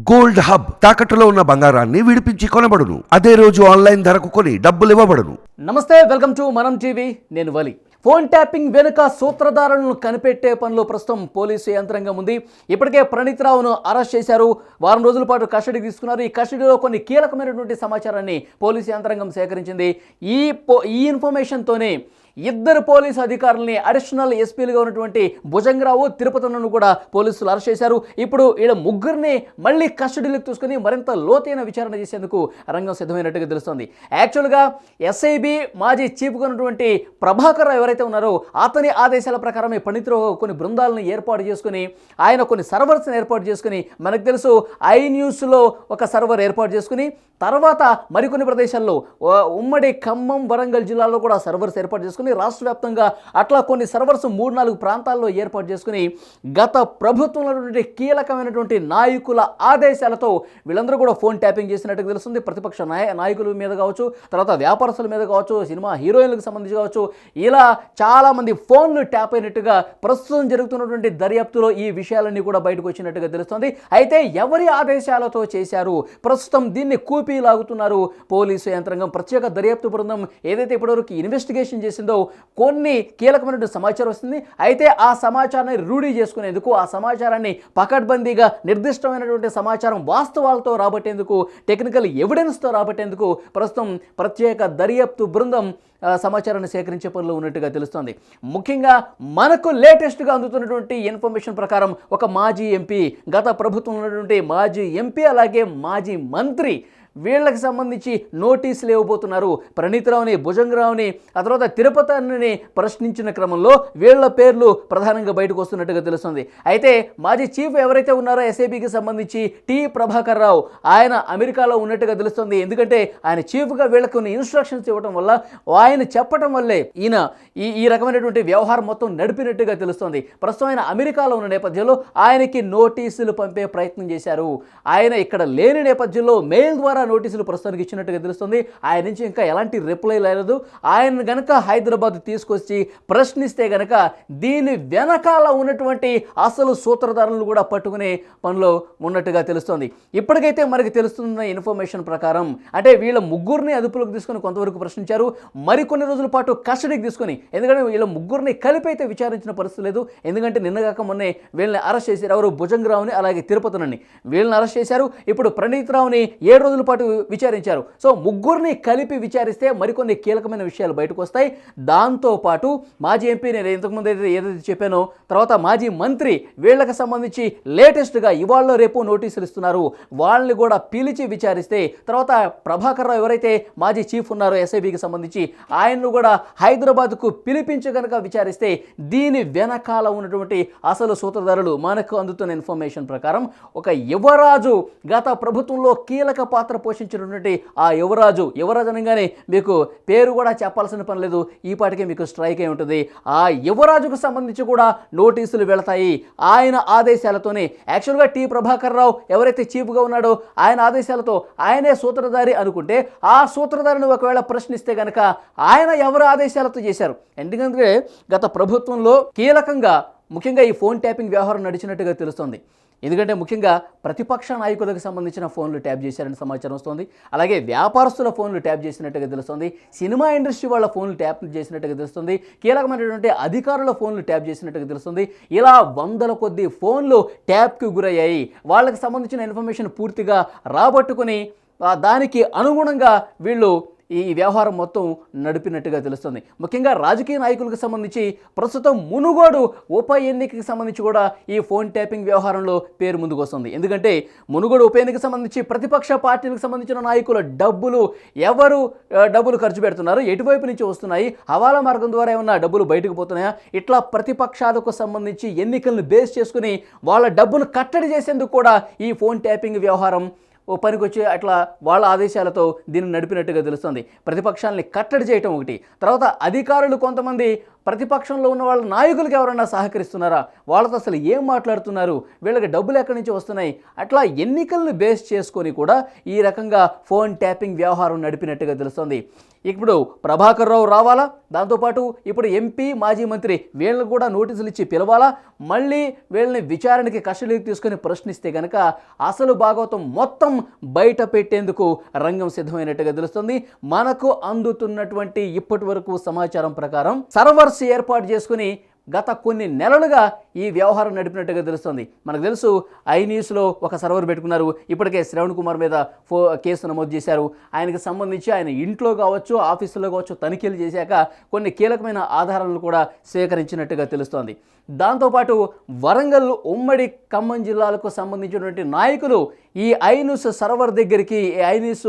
Gold hub తాకట్టులో ఉన్న బంగారాన్ని విడిపించి కొనబడును. అదే రోజు ఆన్లైన్ ధరకు కొని డబ్బులు ఇవ్వబడును. నమస్తే వెల్కమ్ టు మనం టీవీ. నేను వలి. ఫోన్ ట్యాపింగ్ వెనుక సూత్రధారులను కనిపెట్టే పనిలో ప్రస్తుతం పోలీసు యంత్రాంగం ఉంది. ఇప్పటికే ప్రణీత్ రావును అరెస్ట్ చేశారు. వారం రోజుల పాటు కస్టడీకి తీసుకున్నారు. ఈ కస్టడీలో కొన్ని కీలకమైనటువంటి సమాచారాన్ని పోలీసు యంత్రాంగం సేకరించింది. ఈ పో ఈ ఇన్ఫర్మేషన్తోనే ఇద్దరు పోలీసు అధికారుల్ని అడిషనల్ ఎస్పీలుగా ఉన్నటువంటి భుజంగరావు తిరుపతిను కూడా పోలీసులు అరెస్ట్ చేశారు. ఇప్పుడు ఈడ ముగ్గురిని మళ్ళీ కస్టడీలోకి తీసుకుని మరింత లోతైన విచారణ చేసేందుకు రంగం సిద్ధమైనట్టుగా తెలుస్తోంది. యాక్చువల్గా ఎస్ఐబి మాజీ చీఫ్గా ఉన్నటువంటి ప్రభాకర్ ఎవరైతే ఉన్నారో అతని ఆదేశాల ప్రకారమే పండితులు కొన్ని బృందాలను ఏర్పాటు చేసుకుని ఆయన కొన్ని సర్వర్స్ని ఏర్పాటు చేసుకుని మనకు తెలుసు ఐ న్యూస్లో ఒక సర్వర్ ఏర్పాటు చేసుకుని తర్వాత మరికొన్ని ప్రదేశాల్లో ఉమ్మడి ఖమ్మం వరంగల్ జిల్లాలో కూడా సర్వర్స్ ఏర్పాటు చేసుకుని రాష్ట్ర వ్యాప్తంగా అట్లా కొన్ని సర్వర్స్ మూడు నాలుగు ప్రాంతాల్లో ఏర్పాటు చేసుకుని గత ప్రభుత్వంలోటువంటి కీలకమైనటువంటి నాయకుల ఆదేశాలతో వీళ్ళందరూ కూడా ఫోన్ ట్యాపింగ్ చేసినట్టుగా తెలుస్తుంది. ప్రతిపక్ష నాయ నాయకుల మీద కావచ్చు తర్వాత వ్యాపారస్తుల మీద కావచ్చు సినిమా హీరోయిన్లకు సంబంధించి కావచ్చు ఇలా చాలామంది ఫోన్లు ట్యాప్ అయినట్టుగా ప్రస్తుతం జరుగుతున్నటువంటి దర్యాప్తులో ఈ విషయాలన్నీ కూడా బయటకు వచ్చినట్టుగా తెలుస్తుంది. అయితే ఎవరి ఆదేశాలతో చేశారు? ప్రస్తుతం దీన్ని కూపీ లాగుతున్నారు పోలీసు యంత్రాంగం. ప్రత్యేక దర్యాప్తు బృందం ఏదైతే ఇప్పటివరకు ఇన్వెస్టిగేషన్ చేసిందో కొన్ని కీలకమైనటువంటి సమాచారం వస్తుంది. అయితే ఆ సమాచారాన్ని రూఢీ చేసుకునేందుకు ఆ సమాచారాన్ని పకడ్బందీగా నిర్దిష్టమైనటువంటి సమాచారం వాస్తవాలతో రాబట్టేందుకు టెక్నికల్ ఎవిడెన్స్తో రాబట్టేందుకు ప్రస్తుతం ప్రత్యేక దర్యాప్తు బృందం సమాచారాన్ని సేకరించే పనిలో ఉన్నట్టుగా తెలుస్తోంది. ముఖ్యంగా మనకు లేటెస్ట్గా అందుతున్నటువంటి ఇన్ఫర్మేషన్ ప్రకారం ఒక మాజీ ఎంపీ గత ప్రభుత్వం ఉన్నటువంటి మాజీ ఎంపీ అలాగే మాజీ మంత్రి వీళ్ళకి సంబంధించి నోటీసులు ఇవ్వబోతున్నారు ప్రణీతరావుని భుజంగరావుని ఆ తర్వాత తిరుపతిని ప్రశ్నించిన క్రమంలో వీళ్ళ పేర్లు ప్రధానంగా బయటకు వస్తున్నట్టుగా తెలుస్తుంది. అయితే మాజీ చీఫ్ ఎవరైతే ఉన్నారో ఎస్ఏబికి సంబంధించి టి ప్రభాకర్ రావు ఆయన అమెరికాలో ఉన్నట్టుగా తెలుస్తుంది. ఎందుకంటే ఆయన చీఫ్గా వీళ్ళకు కొన్ని ఇన్స్ట్రక్షన్స్ ఇవ్వడం వల్ల ఆయన ఆయన చెప్పటం వల్లే ఈయన ఈ ఈ రకమైనటువంటి వ్యవహారం మొత్తం నడిపినట్టుగా తెలుస్తోంది. ప్రస్తుతం ఆయన అమెరికాలో ఉన్న నేపథ్యంలో ఆయనకి నోటీసులు పంపే ప్రయత్నం చేశారు. ఆయన ఇక్కడ లేని నేపథ్యంలో మెయిల్ ద్వారా నోటీసులు ప్రస్తుతానికి ఇచ్చినట్టుగా తెలుస్తుంది. ఆయన నుంచి ఇంకా ఎలాంటి రిప్లై లేదు. ఆయన గనక హైదరాబాద్ తీసుకొచ్చి ప్రశ్నిస్తే గనక దీని వెనకాల ఉన్నటువంటి అసలు సూత్రధారులను కూడా పట్టుకునే పనిలో ఉన్నట్టుగా తెలుస్తోంది. ఇప్పటికైతే మనకి తెలుస్తున్న ఇన్ఫర్మేషన్ ప్రకారం అంటే వీళ్ళ ముగ్గురిని అదుపులోకి తీసుకొని కొంతవరకు ప్రశ్నించారు. మరి మరికొన్ని రోజుల పాటు కస్టడీకి తీసుకొని ఎందుకంటే వీళ్ళ ముగ్గురిని కలిపి అయితే విచారించిన పరిస్థితి లేదు. ఎందుకంటే నిన్నగాక మొన్నే వీళ్ళని అరెస్ట్ చేశారు ఎవరు? భుజంగరావుని అలాగే తిరుపతినని. వీళ్ళని అరెస్ట్ చేశారు. ఇప్పుడు ప్రణీత్ రావుని ఏడు రోజుల పాటు విచారించారు. సో ముగ్గురిని కలిపి విచారిస్తే మరికొన్ని కీలకమైన విషయాలు బయటకు వస్తాయి. దాంతో పాటు మాజీ ఎంపీ నేను ఇంతకుముందు ఏదైతే ఏదైతే చెప్పానో తర్వాత మాజీ మంత్రి వీళ్ళకి సంబంధించి లేటెస్ట్గా ఇవాళ రేపు నోటీసులు ఇస్తున్నారు. వాళ్ళని కూడా పిలిచి విచారిస్తే తర్వాత ప్రభాకర్ రావు ఎవరైతే మాజీ చీఫ్ ఉన్నారో ఎస్ఐబికి సంబంధించి ఆయన్ను కూడా హైదరాబాద్కు పిలిపించి కనుక విచారిస్తే దీని వెనకాల ఉన్నటువంటి అసలు సూత్రధారులు మనకు అందుతున్న ఇన్ఫర్మేషన్ ప్రకారం ఒక యువరాజు గత ప్రభుత్వంలో కీలక పాత్ర పోషించినటువంటి ఆ యువరాజు యువరాజు అనగానే మీకు పేరు కూడా చెప్పాల్సిన పని లేదు. ఈ పాటికే మీకు స్ట్రైక్ అయి ఉంటుంది. ఆ యువరాజుకు సంబంధించి కూడా నోటీసులు వెళతాయి. ఆయన ఆదేశాలతోనే యాక్చువల్గా టి ప్రభాకర్ రావు ఎవరైతే చీఫ్గా ఉన్నాడో ఆయన ఆదేశాలతో ఆయనే సూత్రధారి అనుకుంటే ఆ సూత్రధారిని ఒకవేళ ప్రశ్నిస్తే కనుక ఆయన ఎవరి ఆదేశాలతో చేశారు? ఎందుకంటే గత ప్రభుత్వంలో కీలకంగా ముఖ్యంగా ఈ ఫోన్ ట్యాపింగ్ వ్యవహారం నడిచినట్టుగా తెలుస్తుంది. ఎందుకంటే ముఖ్యంగా ప్రతిపక్ష నాయకులకు సంబంధించిన ఫోన్లు ట్యాప్ చేశారని సమాచారం వస్తుంది. అలాగే వ్యాపారస్తుల ఫోన్లు ట్యాప్ చేసినట్టుగా తెలుస్తుంది. సినిమా ఇండస్ట్రీ వాళ్ళ ఫోన్లు ట్యాప్ చేసినట్టుగా తెలుస్తుంది. కీలకమైనటువంటి అధికారుల ఫోన్లు ట్యాప్ చేసినట్టుగా తెలుస్తుంది. ఇలా వందల కొద్ది ఫోన్లు ట్యాప్కి గురయ్యాయి. వాళ్ళకి సంబంధించిన ఇన్ఫర్మేషన్ పూర్తిగా రాబట్టుకుని దానికి అనుగుణంగా వీళ్ళు ఈ వ్యవహారం మొత్తం నడిపినట్టుగా తెలుస్తుంది. ముఖ్యంగా రాజకీయ నాయకులకు సంబంధించి ప్రస్తుతం మునుగోడు ఉప ఎన్నికకి సంబంధించి కూడా ఈ ఫోన్ ట్యాపింగ్ వ్యవహారంలో పేరు ముందుకు వస్తుంది. ఎందుకంటే మునుగోడు ఉప ఎన్నికకి సంబంధించి ప్రతిపక్ష పార్టీలకు సంబంధించిన నాయకుల డబ్బులు ఎవరు డబ్బులు ఖర్చు పెడుతున్నారు? ఎటువైపు నుంచి వస్తున్నాయి? హవాలా మార్గం ద్వారా ఏమన్నా డబ్బులు బయటకు పోతున్నాయా? ఇట్లా ప్రతిపక్షాలకు సంబంధించి ఎన్నికలను బేస్ చేసుకుని వాళ్ళ డబ్బును కట్టడి చేసేందుకు కూడా ఈ ఫోన్ ట్యాపింగ్ వ్యవహారం ఓ పనికొచ్చి అట్లా వాళ్ళ ఆదేశాలతో దీన్ని నడిపినట్టుగా తెలుస్తుంది. ప్రతిపక్షాలని కట్టడి చేయటం ఒకటి. తర్వాత అధికారులు కొంతమంది ప్రతిపక్షంలో ఉన్న వాళ్ళ నాయకులకు ఎవరన్నా సహకరిస్తున్నారా? వాళ్ళతో అసలు ఏం మాట్లాడుతున్నారు? వీళ్ళకి డబ్బులు ఎక్కడి నుంచి వస్తున్నాయి? అట్లా ఎన్నికలను బేస్ చేసుకొని కూడా ఈ రకంగా ఫోన్ ట్యాపింగ్ వ్యవహారం నడిపినట్టుగా తెలుస్తుంది. ఇప్పుడు ప్రభాకర్ రావు రావాలా? దాంతోపాటు ఇప్పుడు ఎంపీ మాజీ మంత్రి వీళ్ళని కూడా నోటీసులు ఇచ్చి పిలవాలా? మళ్ళీ వీళ్ళని విచారణకి కస్టడీకి తీసుకొని ప్రశ్నిస్తే కనుక అసలు భాగవతం మొత్తం బయట పెట్టేందుకు రంగం సిద్ధమైనట్టుగా తెలుస్తుంది. మనకు అందుతున్నటువంటి ఇప్పటి వరకు సమాచారం ప్రకారం సర్వర్స్ ఏర్పాటు చేసుకుని గత కొన్ని నెలలుగా ఈ వ్యవహారం నడిపినట్టుగా తెలుస్తుంది. మనకు తెలుసు ఐనీస్లో ఒక సర్వర్ పెట్టుకున్నారు. ఇప్పటికే శ్రవణ్ కుమార్ మీద ఫో కేసు నమోదు చేశారు. ఆయనకు సంబంధించి ఆయన ఇంట్లో కావచ్చు ఆఫీసులో కావచ్చు తనిఖీలు చేశాక కొన్ని కీలకమైన ఆధారాలను కూడా సేకరించినట్టుగా తెలుస్తోంది. దాంతోపాటు వరంగల్ ఉమ్మడి ఖమ్మం జిల్లాలకు సంబంధించినటువంటి నాయకులు ఈ ఐన్యూస్ సర్వర్ దగ్గరికి ఈ ఐన్యూస్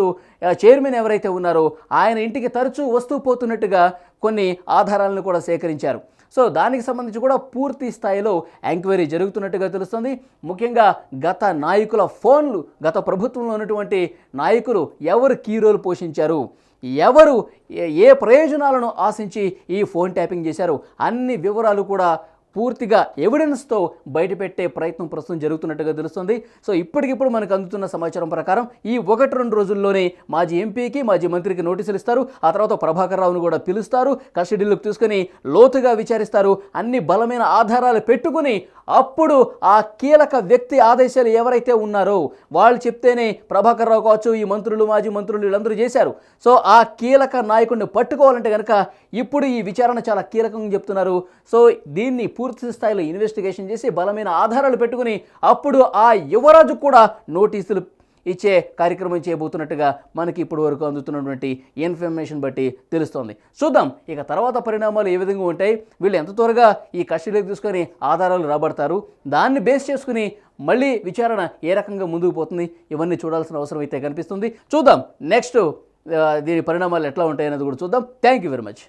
చైర్మన్ ఎవరైతే ఉన్నారో ఆయన ఇంటికి తరచూ వస్తూ పోతున్నట్టుగా కొన్ని ఆధారాలను కూడా సేకరించారు. సో దానికి సంబంధించి కూడా పూర్తి స్థాయిలో ఎంక్వైరీ జరుగుతున్నట్టుగా తెలుస్తుంది. ముఖ్యంగా గత నాయకుల ఫోన్లు గత ప్రభుత్వంలో ఉన్నటువంటి నాయకులు ఎవరు కీ రోల్ పోషించారు? ఎవరు ఏ- ఏ ప్రయోజనాలను ఆశించి ఈ ఫోన్ ట్యాపింగ్ చేశారు? అన్ని వివరాలు కూడా పూర్తిగా ఎవిడెన్స్తో బయటపెట్టే ప్రయత్నం ప్రస్తుతం జరుగుతున్నట్టుగా తెలుస్తుంది. సో ఇప్పటికిప్పుడు మనకు అందుతున్న సమాచారం ప్రకారం ఈ ఒకటి రెండు రోజుల్లోనే మాజీ ఎంపీకి మాజీ మంత్రికి నోటీసులు ఇస్తారు. ఆ తర్వాత ప్రభాకర్ రావును కూడా పిలుస్తారు. కస్టడీలోకి తీసుకొని లోతుగా విచారిస్తారు. అన్ని బలమైన ఆధారాలు పెట్టుకుని అప్పుడు ఆ కీలక వ్యక్తి ఆదేశాలు ఎవరైతే ఉన్నారో వాళ్ళు చెప్తేనే ప్రభాకర్ రావు కావచ్చు ఈ మంత్రులు మాజీ మంత్రులు వీళ్ళందరూ చేశారు. సో ఆ కీలక నాయకుడిని పట్టుకోవాలంటే కనుక ఇప్పుడు ఈ విచారణ చాలా కీలకంగా చెప్తున్నారు. సో దీన్ని పూర్తి స్థాయిలో ఇన్వెస్టిగేషన్ చేసి బలమైన ఆధారాలు పెట్టుకుని అప్పుడు ఆ యువరాజు కూడా నోటీసులు ఇచ్చే కార్యక్రమం చేయబోతున్నట్టుగా మనకి ఇప్పుడు వరకు అందుతున్నటువంటి ఇన్ఫర్మేషన్ బట్టి తెలుస్తోంది. చూద్దాం ఇక తర్వాత పరిణామాలు ఏ విధంగా ఉంటాయి? వీళ్ళు ఎంత త్వరగా ఈ కస్టడీలోకి తీసుకొని ఆధారాలు రాబడతారు? దాన్ని బేస్ చేసుకుని మళ్ళీ విచారణ ఏ రకంగా ముందుకు పోతుంది? ఇవన్నీ చూడాల్సిన అవసరం అయితే కనిపిస్తుంది. చూద్దాం నెక్స్ట్ దీని పరిణామాలు ఎట్లా ఉంటాయి అనేది కూడా చూద్దాం. Thank you very much